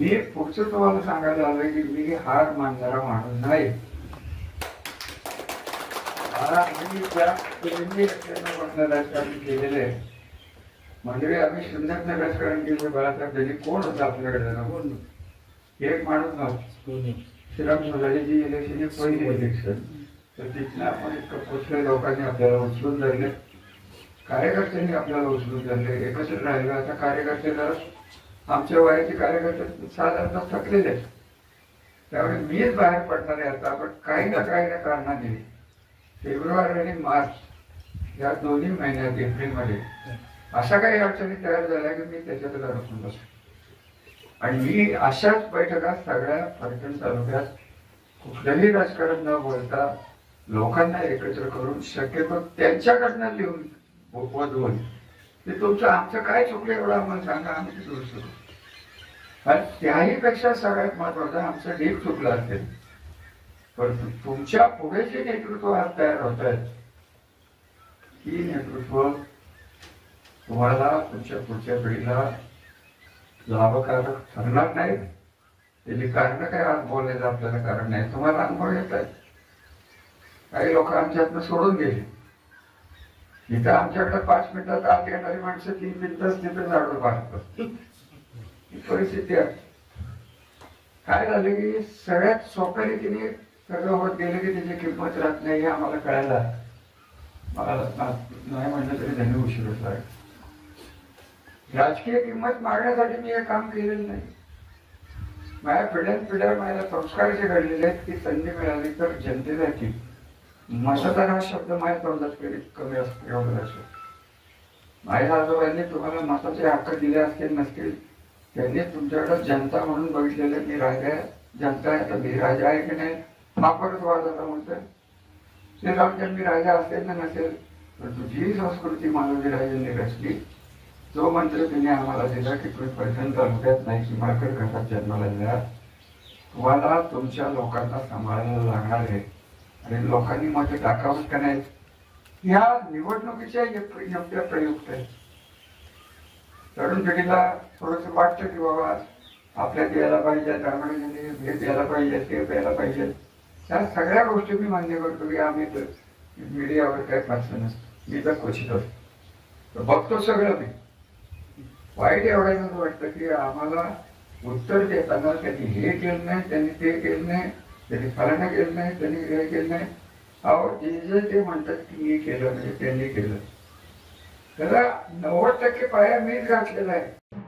मी पुढचं तुम्हाला सांगायला आलं की मी हार मानणारा माणूस नाही. राजकारण केलेलं आहे म्हणजे आम्ही सुंदरचं राजकारण केलं बाळासाहेब त्यांनी कोण होतं आपल्याकडे? कोण एक माणूस नव्हता. श्रीराम मुलाजीची इलेक्शन पहिली इलेक्शन तर तिथनं आपण इतकं पोचले लोकांनी आपल्याला उचलून धरले. कार्यकर्त्यांनी आपल्याला उचलून धरले. एकत्र राहिले आता कार्यकर्ते जरा आमच्या वयाचे कार्यकर्ते साधारणतः थकलेले आहेत. त्यामुळे मीच बाहेर पडणार आहे आता पण काही ना काही ना कारणाने फेब्रुवारी आणि मार्च या दोन्ही महिन्यात एप्रिलमध्ये अशा काही अडचणी तयार झाल्या की मी त्याच्यात अडकून बसेल. आणि मी अशाच बैठका सगळ्या पर्यटन तालुक्यात कुठलंही राजकारण न बोलता लोकांना एकत्र करून शक्यतो त्यांच्याकडनं लिहून वधवून ते तुमचं आमचं काय चुकलं एवढं आम्हाला सांगा आम्ही ते दुरुस्त करू आणि त्याही पेक्षा सगळ्यात महत्वाचं आमचं डीप चुकलं असेल. परंतु तुमच्यापुढे जे नेतृत्व आज तयार होत आहेत ही नेतृत्व तुम्हाला तुमच्या पुढच्या पिढीला लाभकारक ठरणार नाही. त्याची कारण काय आज बोलायचं आपल्याला कारण नाही तुम्हाला अनुभव येत आहे. काही लोक आमच्यातनं सोडून गेले. इथं आमच्याकडे पाच मिनिटात आत येणारी माणसं तीन मिनिटात तिथं झाडू पाहत ही परिस्थिती आहे. काय झालं की सगळ्यात सोप्या रीतीने सगळं होत गेलं की त्याची किंमत राहत नाही हे आम्हाला कळायला मला नाही म्हणलं तरी त्यांनी उशीर होत राजकीय किंमत मागण्यासाठी मी हे काम केलेलं नाही. माझ्या पिढ्यान पिढ्या माझ्या संस्कार जे घडलेले आहेत की संधी मिळाली तर जनतेसाठी. मतदार हा शब्द माझ्या तोंडात कधी कमी असतो एवढं शब्द माझ्या आजोबांनी तुम्हाला मताचे हक्क दिले असतील नसतील त्यांनी तुमच्याकडे जनता म्हणून बघितलेलं मी राजा आहे. जनता आहे तर मी राजा आहे की नाही? हा परत वाद आता म्हणतोय. ते मी राजा असेल ना नसेल तर तुझी संस्कृती मानवी राजांनी रचली. जो मंत्र तिने आम्हाला दिला की तुम्ही पैठण तालुक्यात नाही की मार्केट घाटात जन्माला दिला तुम्हाला तुमच्या लोकांना सांभाळायला लागणार आहे. आणि लोकांनी माझं टाकावंच का नाही? ह्या निवडणुकीच्या योग्य प्रयुक्त आहेत तरुण पिढीला थोडस वाटतं की बाबा आपल्या द्यायला पाहिजे त्यामुळे हे द्यायला पाहिजे ते द्यायला पाहिजे. त्या सगळ्या गोष्टी मी मान्य करतो की आम्ही तर मीडियावर काही फारसं नसतो. मी तर क्वचित असतो बघतो सगळं मी. वाईट एवढ्याच वाटतं की आम्हाला उत्तर देताना त्यांनी हे केलं नाही त्यांनी ते केलं नाही. त्यांनी फलानं केलं नाही त्यांनी हे केलं नाही. अहो जे जे ते म्हणतात की मी केलं म्हणजे त्यांनी केलं. त्याला नव्वद टक्के पाया मीच घातलेला आहे.